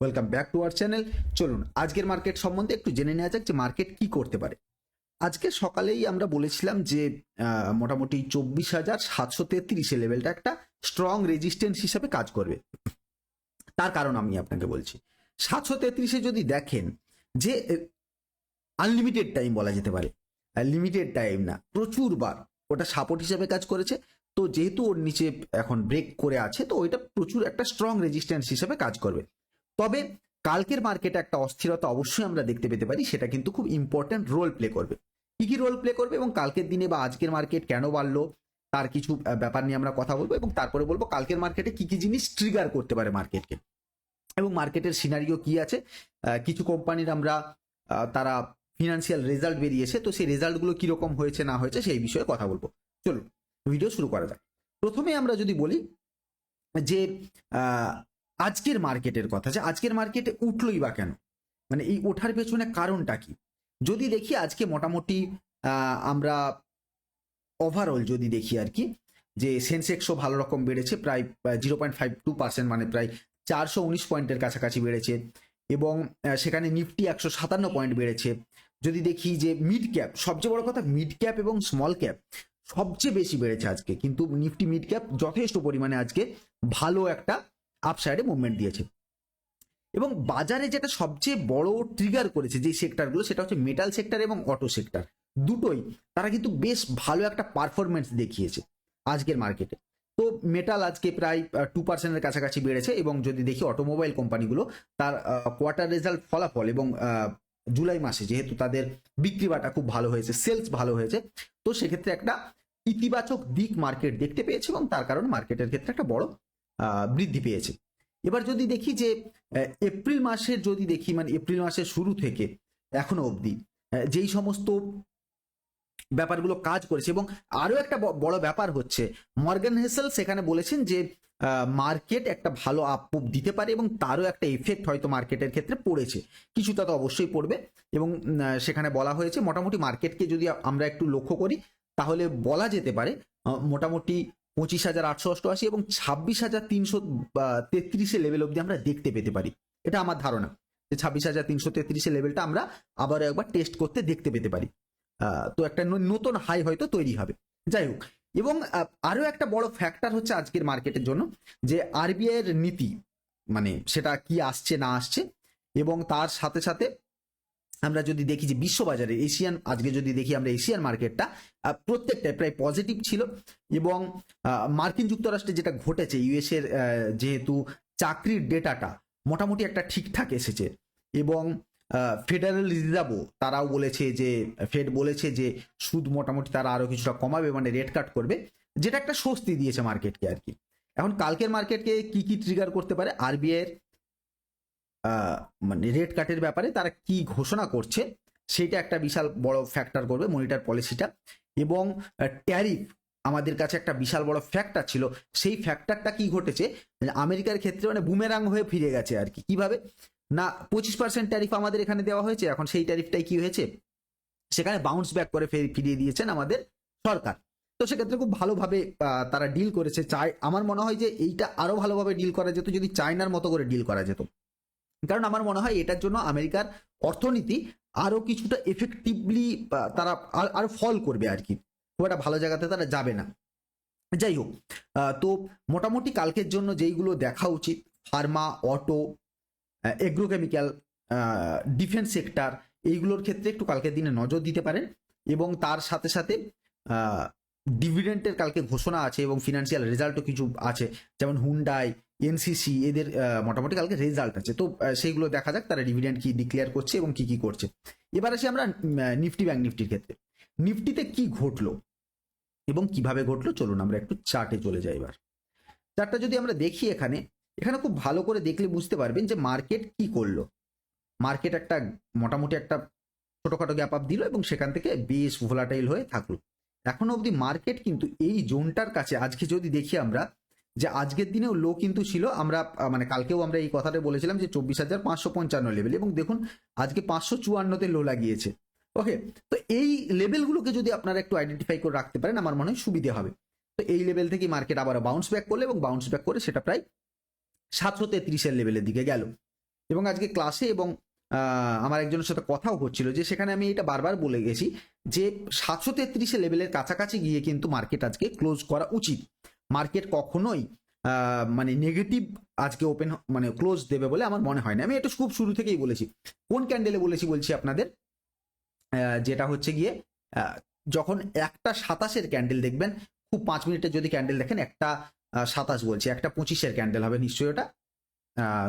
Welcome back to our channel চলুন, আজকের market সম্বন্ধে একটু জেনে নেওয়া যাক যে মার্কেট কি করতে পারে। আজকে সকালেই আমরা বলেছিলাম যে মোটামুটি চব্বিশ হাজার সাতশো তেত্রিশে লেভেলটা একটা স্ট্রং রেজিস্ট্যান্স হিসাবে কাজ করবে। তার কারণ আমি আপনাকে বলছি। সাতশো তেত্রিশে যদি দেখেন যে আনলিমিটেড টাইম বলা যেতে পারে। লিমিটেড টাইম না, প্রচুর বার ওটা সাপোর্ট হিসাবে কাজ করেছে। তো যেহেতু ওর নিচে এখন ব্রেক করে আছে, তো ওইটা প্রচুর একটা স্ট্রং রেজিস্ট্যান্স হিসাবে কাজ করবে। তবে কালকের মার্কেটে একটা অস্থিরতা অবশ্যই আমরা দেখতে পেতে পারি, সেটা কিন্তু খুব ইম্পর্ট্যান্ট রোল প্লে করবে। কি কি রোল প্লে করবে এবং কালকের দিনে বা আজকের মার্কেট কেন বাড়লো, তার কিছু ব্যাপার নিয়ে আমরা কথা বলব এবং তারপরে বলব কালকের মার্কেটে কি কি জিনিস ট্রিগার করতে পারে মার্কেটকে এবং মার্কেটের সিনারিও কি আছে? কিছু কোম্পানির আমরা তারা ফিনান্সিয়াল রেজাল্ট বেরিয়েছে, তো সেই রেজাল্টগুলো কীরকম হয়েছে, না হয়েছে সেই বিষয়ে কথা বলব। চলুন ভিডিও শুরু করা যাক। প্রথমে আমরা যদি বলি যে আজকের মার্কেটের কথা যে আজকের মার্কেটে উঠলই বা কেন? মানে এই ওঠার পেছনে কারণটা কি? যদি দেখি আজকে মোটামুটি আমরা ওভারঅল যদি দেখি আর কি, যে সেন্সেক্সও ভালো রকম বেড়েছে, প্রায় zero point five two percent মানে প্রায় চারশো উনিশ পয়েন্টের কাছাকাছি বেড়েছে এবং সেখানে নিফটি একশো সাতান্ন পয়েন্ট বেড়েছে। যদি দেখি যে মিড ক্যাপ সবচেয়ে বড় কথা মিড ক্যাপ এবং স্মল ক্যাপ সবচেয়ে বেশি বেড়েছে আজকে। কিন্তু নিফটি মিড ক্যাপ যথেষ্ট পরিমাণে আজকে ভালো একটা আপসাইডে মুভমেন্ট দিয়েছে। এবং বাজারে যেটা সবচেয়ে বড় ট্রিগার করেছে যে সেক্টরগুলো সেটা হচ্ছে মেটাল সেক্টর এবং অটো সেক্টর দুটোই, তারা কিন্তু বেশ ভালো একটা পারফরমেন্স দেখিয়েছে আজকের মার্কেটে তো মেটাল আজকে প্রায় টু পার্সেন্টের কাছাকাছি বেড়েছে এবং যদি দেখি অটোমোবাইল কোম্পানিগুলো তার কোয়ার্টার রেজাল্ট ফলাফল এবং জুলাই মাসে যেহেতু তাদের বিক্রি বাটা খুব ভালো হয়েছে সেলস ভালো হয়েছে, তো সেক্ষেত্রে একটা ইতিবাচক দিক মার্কেট দেখতে পেয়েছে এবং তার কারণে মার্কেটের ক্ষেত্রে একটা বড় বৃদ্ধি পেয়েছে। এবার যদি দেখি যে এপ্রিল মাসের যদি দেখি মানে এপ্রিল মাসের শুরু থেকে এখনও অবধি যেই সমস্ত ব্যাপারগুলো কাজ করেছে এবং আরও একটা বড় ব্যাপার হচ্ছে, মর্গান হেসেল সেখানে বলেছেন যে মার্কেট একটা ভালো আপ, দিতে পারে এবং তারও একটা এফেক্ট হয়তো মার্কেটের ক্ষেত্রে পড়েছে। কিছুটা তো অবশ্যই পড়বে এবং সেখানে বলা হয়েছে, মোটামুটি মার্কেটকে যদি আমরা একটু লক্ষ্য করি, তাহলে বলা যেতে পারে মোটামুটি পঁচিশ হাজার আটশো অষ্টআশি এবং ছাব্বিশ হাজার তিনশো তেত্রিশে লেভেল অবধি আমরা দেখতে পেতে পারি। এটা আমার ধারণা যে ছাব্বিশ হাজার তিনশো তেত্রিশে লেভেলটা আমরা আবারও একবার টেস্ট করতে দেখতে পেতে পারি। তো একটা নতুন হাই হয়তো তৈরি হবে। যাই হোক, এবং আরও একটা বড় ফ্যাক্টর হচ্ছে আজকের মার্কেটের জন্য যে আরবিআইয়ের নীতি মানে সেটা কি আসছে না আসছে, এবং তার সাথে সাথে আমরা যদি দেখি যে বিশ্ববাজারে এশিয়ান আজকে যদি দেখি আমরা এশিয়ান মার্কেটটা প্রত্যেকটাই প্রায় পজিটিভ ছিল এবং মার্কিন যুক্তরাষ্ট্রে যেটা ঘটেছে ইউএস এর যেহেতু চাকরির ডেটাটা মোটামুটি একটা ঠিকঠাক এসেছে এবং ফেডারেল রিজার্ভও তারাও বলেছে যে ফেড বলেছে যে সুদ মোটামুটি তারা আরও কিছুটা কমাবে মানে রেট কাট করবে যেটা একটা স্বস্তি দিয়েছে মার্কেটকে আর কি। এখন কালকের মার্কেটকে কি কি ট্রিগার করতে পারে? আরবিআই এর আহ, মানে রেট কাটের ব্যাপারে তারা কি ঘোষণা করছে সেটা একটা বিশাল বড় ফ্যাক্টর করবে মনিটার পলিসিটা এবং ট্যারিফ আমাদের কাছে একটা বিশাল বড় ফ্যাক্টর ছিল। সেই ফ্যাক্টরটা কি ঘটেছে? আমেরিকার ক্ষেত্রে মানে বুমেরাং হয়ে ফিরে গেছে আর কি। কীভাবে? না, পঁচিশ পার্সেন্ট ট্যারিফ আমাদের এখানে দেওয়া হয়েছে, এখন সেই ট্যারিফটাই কি হয়েছে? সেখানে বাউন্স ব্যাক করে ফের- ফিরিয়ে দিয়েছেন আমাদের সরকার। তো সেক্ষেত্রে খুব ভালোভাবে তারা ডিল করেছে। চাই আমার মনে হয় যে এইটা আরও ভালোভাবে ডিল করা যেত, যদি চায়নার মতো করে ডিল করা যেত। কারণ আমার মনে হয় এটার জন্য আমেরিকার অর্থনীতি আরও কিছুটা এফেক্টিভলি তারা আর- ফল করবে আর কি। খুব একটা ভালো জায়গাতে তারা যাবে না। যাই হোক তো মোটামুটি কালকের জন্য যেইগুলো দেখা উচিত, pharma, auto agrochemical defence sector এইগুলোর ক্ষেত্রে একটু কালকের দিনে নজর দিতে পারেন এবং তার সাথে সাথে ডিভিডেন্টের কালকে ঘোষণা আছে এবং ফিনান্সিয়াল রেজাল্টও কিছু আছে। যেমন হুন্ডাই এনসিসি এদের মোটামুটি কালকে রেজাল্ট আছে। তো সেইগুলো দেখা যাক তারা ডিভিডেন্ট কি ডিক্লেয়ার করছে এবং কি কি করছে। এবার আসি আমরা নিফটি ব্যাংক নিফটির ক্ষেত্রে। নিফটিতে কি ঘটলো এবং কীভাবে ঘটলো? চলুন আমরা একটু চার্টে চলে যাই এবার। চার্টটা যদি আমরা দেখি এখানে এখানে খুব ভালো করে দেখলে বুঝতে পারবেন যে মার্কেট কি করল। মার্কেট একটা, মোটামুটি একটা ছোটোখাটো গ্যাপ আপ দিল এবং সেখান থেকে বেশ ভোলাটাইল হয়ে থাকল। এখনও অবধি মার্কেট কিন্তু এই জোনটার কাছে, আজকে যদি দেখি আমরা, যে আজকের দিনেও লো কিন্তু ছিল, আমরা মানে কালকেও আমরা এই কথাটা বলেছিলাম যে চব্বিশ হাজার পাঁচশো পঞ্চান্ন লেভেল এবং দেখুন, আজকে পাঁচশো চুয়ান্নতে লো লাগিয়েছে। ওকে তো এই লেভেলগুলোকে যদি আপনারা একটু আইডেন্টিফাই করে রাখতে পারেন, আমার মনে হয় সুবিধে হবে। তো এই লেভেল থেকে মার্কেট আবার বাউন্স ব্যাক করলে এবং বাউন্স ব্যাক করে সেটা প্রায় সাতশো তেত্রিশের লেভেলের দিকে গেল। এবং আজকে ক্লাসে এবং আমার একজনের সাথে কথাও হচ্ছিল যে সেখানে আমি এটা বারবার বলে গেছি যে সাতশো তেত্রিশে লেভেলের কাছাকাছি গিয়ে কিন্তু মার্কেট আজকে ক্লোজ করা উচিত। মার্কেট কখনোই মানে নেগেটিভ আজকে ওপেন মানে ক্লোজ দেবে বলে আমার মনে হয় না আমি এটা খুব শুরু থেকেই বলেছি। কোন ক্যান্ডেলে বলেছি বলছি আপনাদের? যেটা হচ্ছে গিয়ে যখন একটা সাতাশের ক্যান্ডেল দেখবেন, খুব পাঁচ মিনিটের যদি ক্যান্ডেল দেখেন, একটা সাতাশ বলছি, একটা পঁচিশের ক্যান্ডেল হবে নিশ্চয়ই ওটা।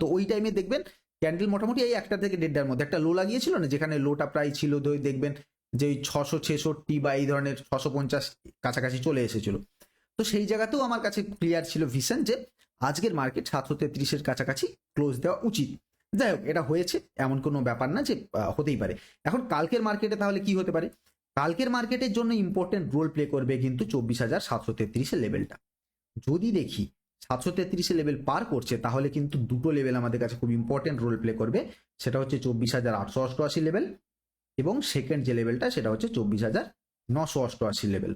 তো ওই টাইমে দেখবেন ক্যান্ডেল মোটামুটি এই একটা থেকে দেড়টার মধ্যে। একটা লো লাগিয়েছিল না? যেখানে লোটা প্রায় ছিল দেখবেন যে ওই ছশো ছেষট্টি বা এই ধরনের ছশো পঞ্চাশ কাছাকাছি চলে এসেছিল। তো সেই জায়গাতেও আমার কাছে ক্লিয়ার ছিল ভিশন যে আজকের মার্কেট সাতশো তেত্রিশের কাছাকাছি ক্লোজ দেওয়া উচিত। যাই হোক, এটা হয়েছে, এমন কোনো ব্যাপার না যে হতেই পারে। এখন কালকের মার্কেটে তাহলে কি হতে পারে? কালকের মার্কেটের জন্য ইম্পর্টেন্ট রোল প্লে করবে কিন্তু চব্বিশ হাজার সাতশো তেত্রিশের লেভেলটা যদি দেখি সাতশো তেত্রিশে লেভেল পার করছে, তাহলে কিন্তু দুটো লেভেল আমাদের কাছে খুব ইম্পর্টেন্ট রোল প্লে করবে। সেটা হচ্ছে চব্বিশ হাজার আটশো অষ্টআশি লেভেল এবং সেকেন্ড যে লেভেলটা সেটা হচ্ছে চব্বিশ হাজার নশো অষ্টআশি লেভেল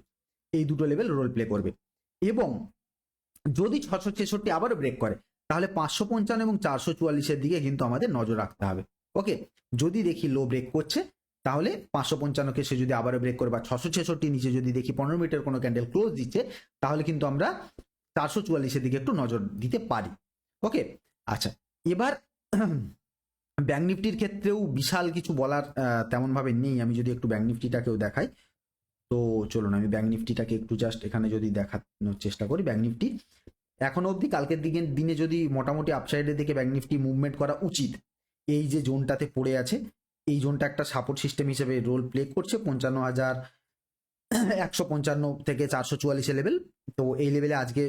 এই দুটো লেভেল রোল প্লে করবে। এবং যদি ছশো ছেষট্টি আবারও ব্রেক করে, তাহলে পাঁচশো পঞ্চান্ন এবং চারশো চুয়াল্লিশের দিকে কিন্তু আমাদের নজর রাখতে হবে। ওকে যদি দেখি লো ব্রেক করছে, তাহলে পাঁচশো পঞ্চান্নকে সে যদি আবারও ব্রেক করে বা ছশো ছেষট্টি নিচে যদি দেখি পনেরো মিটার কোনো ক্যান্ডেল ক্লোজ দিচ্ছে, তাহলে কিন্তু আমরা চারশো চুয়াল্লিশের দিকে একটু নজর দিতে পারি। ওকে আচ্ছা এবার ব্যাঙ্ক নিফটির ক্ষেত্রেও বিশাল কিছু বলার তেমনভাবে নেই। আমি যদি একটু ব্যাঙ্ক নিফটিটাকেও দেখাই, তো চলুন, আমি ব্যাঙ্ক নিফটিটাকে একটু জাস্ট এখানে যদি দেখানোর চেষ্টা করি ব্যাঙ্ক নিফটি এখনও অবধি কালকের দিকে দিনে যদি মোটামুটি আপসাইডের দিকে ব্যাঙ্ক নিফটি মুভমেন্ট করা উচিত, এই যে জোনটাতে পড়ে আছে, এই জোনটা একটা সাপোর্ট সিস্টেম হিসেবে রোল প্লে করছে। পঞ্চান্ন হাজার একশো পঞ্চান্ন থেকে চারশো চুয়াল্লিশে লেভেল তো এই লেভেলে আজকে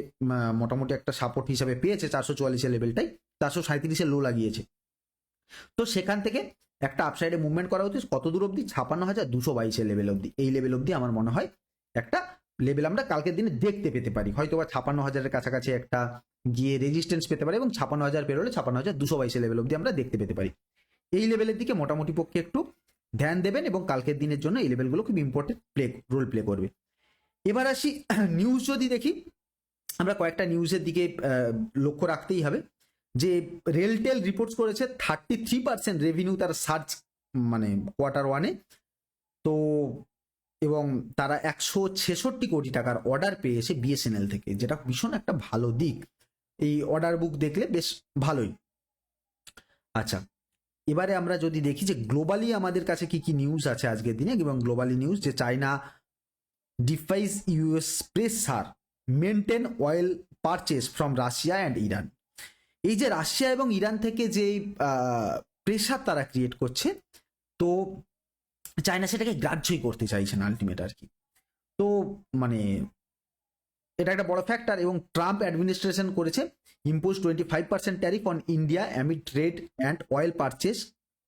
মোটামুটি একটা সাপোর্ট হিসাবে পেয়েছে চারশো চুয়াল্লিশে লেভেলটাই চারশো সাঁত্রিশে লো লাগিয়েছে। তো সেখান থেকে একটা আপসাইডে মুভমেন্ট করা উচিত কত দূর অবধি? ছাপান্ন হাজার দুশো বাইশের লেভেল অবধি। এই লেভেল অবধি আমার মনে হয় একটা লেভেল আমরা কালকের দিনে দেখতে পেতে পারি। হয়তো বা ছাপান্ন হাজারের কাছাকাছি একটা গিয়ে রেজিস্ট্যান্স পেতে পারি এবং ছাপান্ন হাজার পেরোলে ছাপান্ন হাজার দুশো বাইশের লেভেল অবধি আমরা দেখতে পেতে পারি। এই লেভেলের দিকে মোটামুটি পক্ষে একটু ধ্যান দেবেন এবং কালকের দিনের জন্য এই লেভেলগুলো খুব ইম্পর্টেন্ট প্লে রোল প্লে করবে। এবার আসি নিউজ যদি দেখি, আমরা কয়েকটা নিউজের দিকে লক্ষ্য রাখতেই হবে। যে রেলটেল রিপোর্টস করেছে থার্টি থ্রি পার্সেন্ট রেভিনিউ তার সার্চ মানে কোয়ার্টার ওয়ানে তো, এবং তারা একশো ছেষট্টি কোটি টাকার অর্ডার পেয়েছে বিএসএনএল থেকে, যেটা ভীষণ একটা ভালো দিক। এই অর্ডার বুক দেখলে বেশ ভালোই। আচ্ছা এবারে আমরা যদি দেখি যে গ্লোবালি আমাদের কাছে কি কি নিউজ আছে আজকের দিনে, এবং গ্লোবালি নিউজ যে China defies US pressure maintain oil purchase from Russia and Iran এই যে রাশিয়া এবং ইরান থেকে যে প্রেসার তারা ক্রিয়েট করছে, তো চায়না সেটাকে গ্রাহ্যই করতে চাইছে না আলটিমেট আর কি। তো মানে এটা একটা বড় ফ্যাক্টর এবং ট্রাম্প অ্যাডমিনিস্ট্রেশন করেছে impose twenty five percent tariff on India amid trade and oil purchase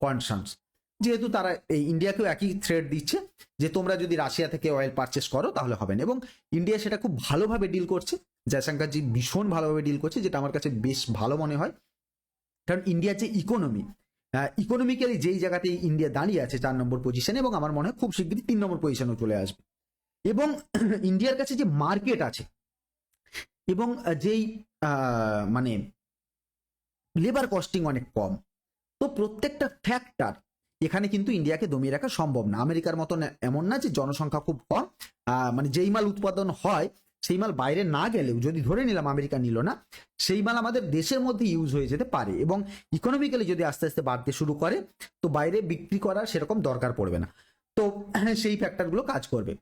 concerns যেহেতু তারা এই ইন্ডিয়াকেও একই থ্রেড দিচ্ছে যে তোমরা যদি রাশিয়া থেকে অয়েল পারচেস করো তাহলে হবে না। এবং ইন্ডিয়া সেটা খুব ভালোভাবে ডিল করছে। জয়শঙ্করজি ভীষণ ভালোভাবে ডিল করছে, যেটা আমার কাছে বেশ ভালো মনে হয়। কারণ ইন্ডিয়ার যে ইকোনমি ইকোনমিক্যালি যেই জায়গাতে ইন্ডিয়া দাঁড়িয়ে আছে চার নম্বর পজিশনে এবং আমার মনে হয় খুব শীঘ্রই তিন নম্বর পজিশনেও চলে আসবে। এবং ইন্ডিয়ার কাছে যে মার্কেট আছে, এবং যেই মানে লেবার কস্টিং অনেক কম, তো প্রত্যেকটা ফ্যাক্টর এখানে কিন্তু ইন্ডিয়াকে দমিয়ে রাখা সম্ভব না। আমেরিকার মতন এমন না যে জনসংখ্যা খুব কম মানে যেই মাল উৎপাদন হয়, সেই মাল বাইরে না গেলেও, যদি ধরে নিলাম আমেরিকা নিল না, সেই মাল আমাদের দেশের মধ্যে ইউজ হয়ে যেতে পারে এবং ইকোনমিক্যালি যদি আস্তে আস্তে বাড়তে শুরু করে, তো বাইরে বিক্রি করার সেরকম দরকার পড়বে না। তো সেই ফ্যাক্টরগুলো কাজ করবে।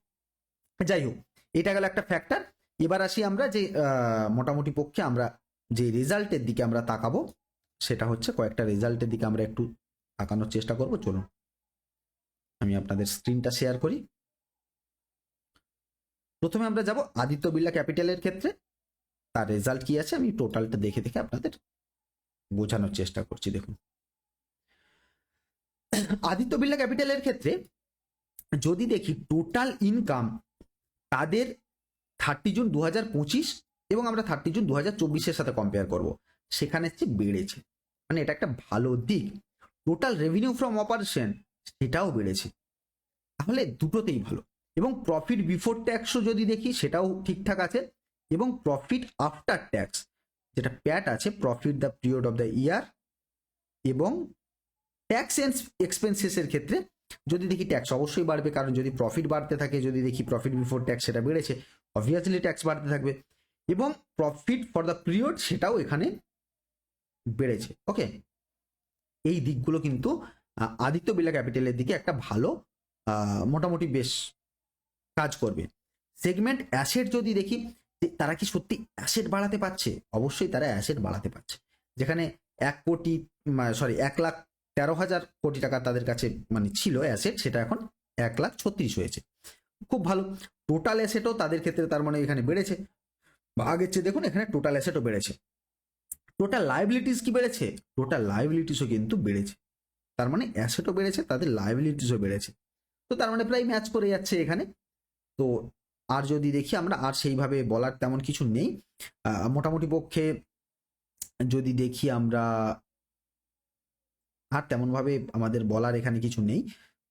যাই হোক, এটা গেল একটা ফ্যাক্টর এবার আসি আমরা যে মোটামুটি পক্ষে আমরা যে রেজাল্টের দিকে আমরা তাকাবো, সেটা হচ্ছে কয়েকটা রেজাল্টের দিকে আমরা একটু তাকানোর চেষ্টা করব, চলুন। আমি আপনাদের স্ক্রিনটা শেয়ার করি। প্রথমে আমরা যাব আদিত্য বিড়লা ক্যাপিটালের ক্ষেত্রে। তার রেজাল্ট কি আছে? আমি টোটালটা দেখে দেখে আপনাদের বোঝানোর চেষ্টা করছি, দেখুন। আদিত্য বিড়লা ক্যাপিটালের ক্ষেত্রে যদি দেখি টোটাল ইনকাম তাদের থার্টি জুন দু এবং আমরা থার্টি জুন দু হাজার সাথে কম্পেয়ার করব, সেখানে চেয়ে বেড়েছে। মানে এটা একটা ভালো দিক। টোটাল রেভিনিউ ফ্রম অপারেশন সেটাও বেড়েছে। তাহলে দুটোতেই ভালো। এবং প্রফিট বিফোর ট্যাক্সও যদি দেখি সেটাও ঠিকঠাক আছে। এবং প্রফিট আফটার ট্যাক্স যেটা প্যাট আছে profit the period of the year এবং ট্যাক্স এক্সপেন্সেসের ক্ষেত্রে যদি দেখি ট্যাক্স অবশ্যই বাড়বে, কারণ যদি প্রফিট বাড়তে থাকে, যদি দেখি প্রফিট বিফোর ট্যাক্স সেটা বেড়েছে অবভিয়াসলি ট্যাক্স বাড়তে থাকবে। এবং প্রফিট ফর দ্য পিরিয়ড সেটাও এখানে বেড়েছে। ওকে এই দিকগুলো কিন্তু আদিত্য বিলা ক্যাপিটালের দিকে একটা ভালো মোটামুটি বেশ কাজ করবে। সেগমেন্ট অ্যাসেট যদি দেখি তারা কি সত্যি অ্যাসেট বাড়াতে পারছে? অবশ্যই তারা অ্যাসেট বাড়াতে পারছে। যেখানে এক কোটি সরি, এক লাখ তেরো হাজার কোটি টাকা তাদের কাছে মানে ছিল অ্যাসেট, সেটা এখন এক লাখ ছত্রিশ হয়েছে। খুব ভালো। টোটাল অ্যাসেটও তাদের ক্ষেত্রে তার মানে এখানে বেড়েছে। বা আগের চেয়ে দেখুন, এখানে টোটাল অ্যাসেটও বেড়েছে। টোটাল লাইবিলিটিস কি বেড়েছে? টোটাল লাইবিলিটিসও কিন্তু বেড়েছে। তার মানে অ্যাসেটও বেড়েছে, তাদের লাইবিলিটিসও বেড়েছে। তো তার মানে প্রায় ম্যাচ করে যাচ্ছে এখানে। তো আর যদি দেখি আমরা, আর সেইভাবে বলার তেমন কিছু নেই। মোটামুটি পক্ষে যদি দেখি আমরা, আর তেমনভাবে আমাদের বলার এখানে কিছু নেই।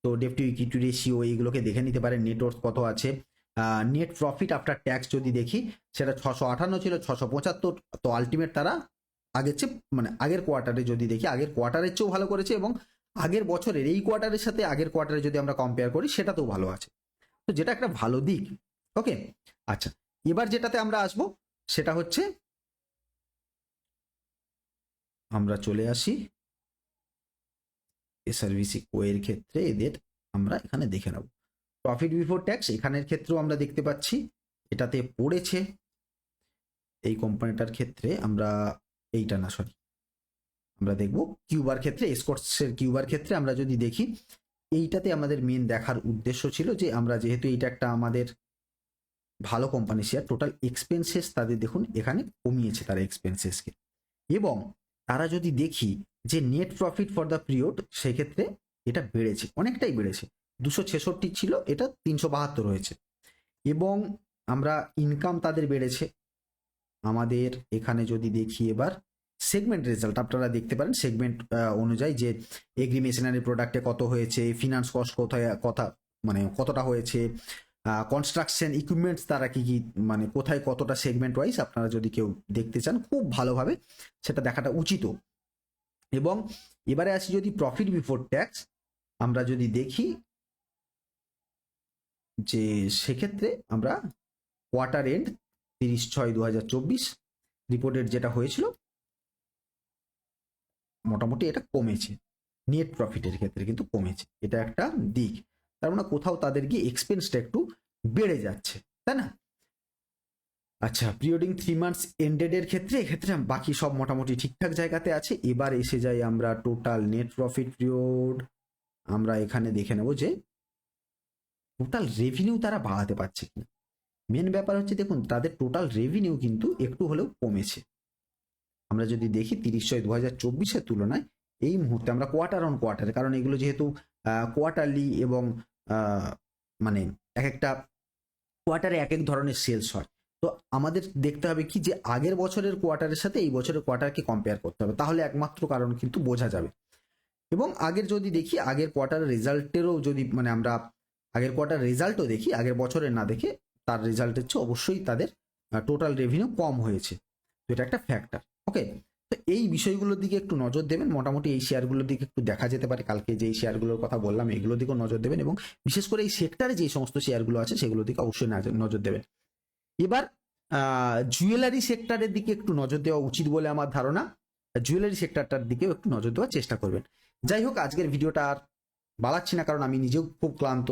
তো ডেফটি ইকুইটি রেশিও এইগুলোকে দেখে নিতে পারেন নেটওয়ার্ক কত আছে। নেট প্রফিট আফটার ট্যাক্স যদি দেখি, সেটা ছশো আটান্ন ছিল, ছশো পঁচাত্তর। তো আলটিমেট তারা আগের চেয়ে মানে আগের কোয়ার্টারে যদি দেখি, আগের কোয়ার্টারের চেয়েও ভালো করেছে এবং আগের বছরের এই কোয়ার্টারের সাথে আগের কোয়ার্টারে যদি আমরা কম্পেয়ার করি, সেটাতেও ভালো আছে। তো যেটা একটা ভালো দিক ওকে আচ্ছা এবার যেটাতে আমরা আসব, সেটা হচ্ছে, আমরা চলে আসি এসআরভিসি কোয়ের ক্ষেত্রে, এদের আমরা এখানে দেখে নেব। প্রফিট বিফোর ট্যাক্স এখানের ক্ষেত্রেও আমরা দেখতে পাচ্ছি, এটাতে পড়েছে। এই কোম্পানিটার ক্ষেত্রে আমরা এইটা না, সরি। আমরা দেখব কিউবার ক্ষেত্রে এসকর্টসের কিউবার ক্ষেত্রে আমরা যদি দেখি, এইটাতে আমাদের মেন দেখার উদ্দেশ্য ছিল যে আমরা যেহেতু এইটা একটা আমাদের ভালো কোম্পানি শেয়ার টোটাল এক্সপেন্সেস তাদের দেখুন এখানে কমিয়েছে তারা এক্সপেন্সেসকে এবং তারা যদি দেখি যে net profit for the period সেক্ষেত্রে এটা বেড়েছে, অনেকটাই বেড়েছে। দুশো ছেষট্টি ছিল, এটা তিনশো বাহাত্তর হয়েছে। এবং আমরা ইনকাম তাদের বেড়েছে। আমাদের এখানে যদি দেখি এবার সেগমেন্ট রেজাল্ট আপনারা দেখতে পারেন সেগমেন্ট অনুযায়ী যে এগ্রি মেশিনারি প্রোডাক্টে কত হয়েছে ফিনান্স কস্ট কোথায়, কথা মানে কতটা হয়েছে কনস্ট্রাকশন ইকুইপমেন্টস তারা কি কি মানে কোথায় কতটা সেগমেন্ট ওয়াইজ আপনারা যদি কেউ দেখতে চান, খুব ভালোভাবে সেটা দেখাটা উচিত। এবং এবারে আসি যদি প্রফিট বিফোর ট্যাক্স আমরা যদি দেখি যে সেক্ষেত্রে আমরা কোয়ার্টার এন্ড তিরিশ ছয় দু রিপোর্টের যেটা হয়েছিল মোটামুটি এটা কমেছে। নেট প্রফিটের ক্ষেত্রে কিন্তু কমেছে। এটা একটা দিক। তার মানে কোথাও তাদের গিয়ে এক্সপেন্সটা একটু বেড়ে যাচ্ছে, তাই না? আচ্ছা প্রিওডিং থ্রি মান্থস এন্ডেডের ক্ষেত্রে, এক্ষেত্রে বাকি সব মোটামুটি ঠিকঠাক জায়গাতে আছে। এবার এসে যাই আমরা টোটাল নেট প্রফিট পিরিয়ড আমরা এখানে দেখে নেব যে টোটাল রেভিনিউ তারা বাড়াতে পারছে কিনা। মেন ব্যাপার হচ্ছে দেখুন, তাদের টোটাল রেভিনিউ কিন্তু একটু হলেও কমেছে। আমরা যদি দেখি তিরিশ ছয় দু হাজার চব্বিশের তুলনায় এই মুহূর্তে আমরা কোয়ার্টার অন কোয়ার্টার কারণ এগুলো যেহেতু কোয়ার্টারলি এবং মানে এক একটা কোয়ার্টারে এক এক ধরনের সেলস হয়। তো আমাদের দেখতে হবে কি যে আগের বছরের কোয়ার্টারের সাথে এই বছরের কোয়ার্টারকে কম্পেয়ার করতে হবে। তাহলে একমাত্র কারণ কিন্তু বোঝা যাবে। এবং আগের যদি দেখি, আগের কোয়ার্টারের রেজাল্টেরও যদি মানে আমরা আগের কোয়ার্টার রেজাল্টও দেখি, আগের বছরের না দেখে, তার রেজাল্টের চেয়ে অবশ্যই তাদের টোটাল রেভিনিউ কম হয়েছে। তো এটা একটা ফ্যাক্টর ওকে তো এই বিষয়গুলোর দিকে একটু নজর দেবেন। মোটামুটি এই শেয়ারগুলোর দিকে একটু দেখা যেতে পারে। কালকে যে শেয়ারগুলোর কথা বললাম, এগুলোর দিকেও নজর দেবেন এবং বিশেষ করে এই সেক্টরে যে সমস্ত শেয়ারগুলো আছে, সেগুলোর দিকে অবশ্যই নজর দেবেন। এবার জুয়েলারি সেক্টরের দিকে একটু নজর দেওয়া উচিত বলে আমার ধারণা। জুয়েলারি সেক্টরটার দিকেও একটু নজর দেওয়ার চেষ্টা করবেন। যাই হোক, আজকের ভিডিওটা আর বাড়াচ্ছি না, কারণ আমি নিজেও খুব ক্লান্ত।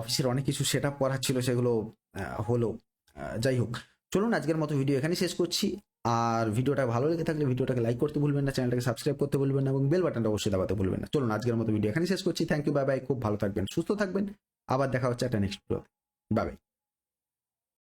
অফিসের অনেক কিছু সেট আপ করার ছিল, সেগুলো হলো। যাই হোক, চলুন আজকের মতো ভিডিও এখানে শেষ করছি। আর ভিডিওটা ভালো লেগে থাকলে ভিডিওটাকে লাইক করতে ভুলবেন না চ্যানেলটাকে সাবস্ক্রাইব করতে ভুলবেন না এবং বেল বাটনটা অবশ্যই দাবাতে ভুলবেন না। চলুন আজকের মতো ভিডিও এখানে শেষ করছি। থ্যাংক ইউ বাই বাই খুব ভালো থাকবেন, সুস্থ থাকবেন। আবার দেখা হচ্ছে একটা নেক্সট ভিডিও বাই বাই